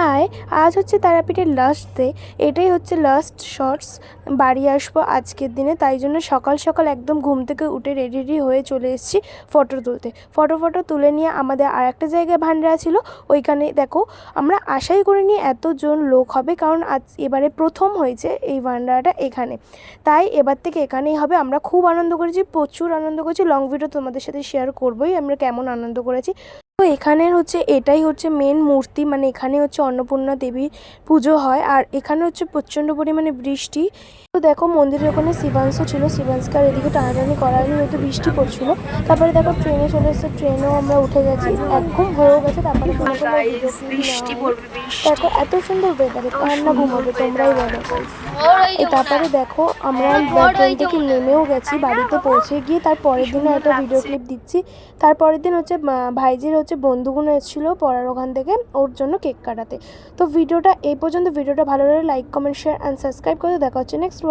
High আজ হচ্ছে তারাপীঠের লাস্ট ডে এটাই হচ্ছে লাস্ট শর্টস বাড়ি আসব আজকের দিনে, তাই জন্য সকাল সকাল একদম ঘুম থেকে উঠে রেডি রেডি হয়ে চলে এসেছি ফটো তুলতে। ফটো ফটো তুলে নিয়ে আমাদের আর একটা জায়গায় ভান্ডারা ছিল, ওইখানে দেখো, আমরা আশাই করে নিয়ে এতজন লোক হবে, কারণ আজ এবারে প্রথম হয়েছে এই ভান্ডারাটা এখানে। তাই এবার থেকে এখানেই হবে, আমরা খুব আনন্দ করেছি, প্রচুর আনন্দ করেছি লং ভিডিও তোমাদের সাথে শেয়ার করবোই, আমরা কেমন আনন্দ করেছি। তো এখানের হচ্ছে এটাই হচ্ছে মেন মূর্তি মানে এখানে হচ্ছে অন্নপূর্ণা দেবীর পুজো হয় আর এখানে হচ্ছে প্রচণ্ড পরিমাণে বৃষ্টি। তো দেখো মন্দিরের ওখানে শিবাংশ ছিল শিবাংশকে আর এদিকে টানাটানি করা হয়নি যেহেতু বৃষ্টি পড়ছিল। তারপরে দেখো ট্রেনে চলে এসেছে ট্রেনেও আমরা উঠে গেছি। একদম হয়েও গেছে তারপরে হয়নি। দেখো এত সুন্দর ওয়েদারে কার না ঘুমাবে তোমরাই বলো। তারপরে দেখো আমরা ট্রেন থেকে নেমেও গেছি বাড়িতে পৌঁছে গিয়ে তার পরের দিনও একটা ভিডিও ক্লিপ দিচ্ছি। তারপরের দিন হচ্ছে ভাইজির ভাইজির হচ্ছে বন্ধুগুলো এসেছিল পড়ার ওখান থেকে ওর জন্য কেক কাটাতে। তো ভিডিওটা এই পর্যন্ত, ভিডিওটা ভালো লাগলে like comment share and subscribe করে দেখা হচ্ছে নেক্সট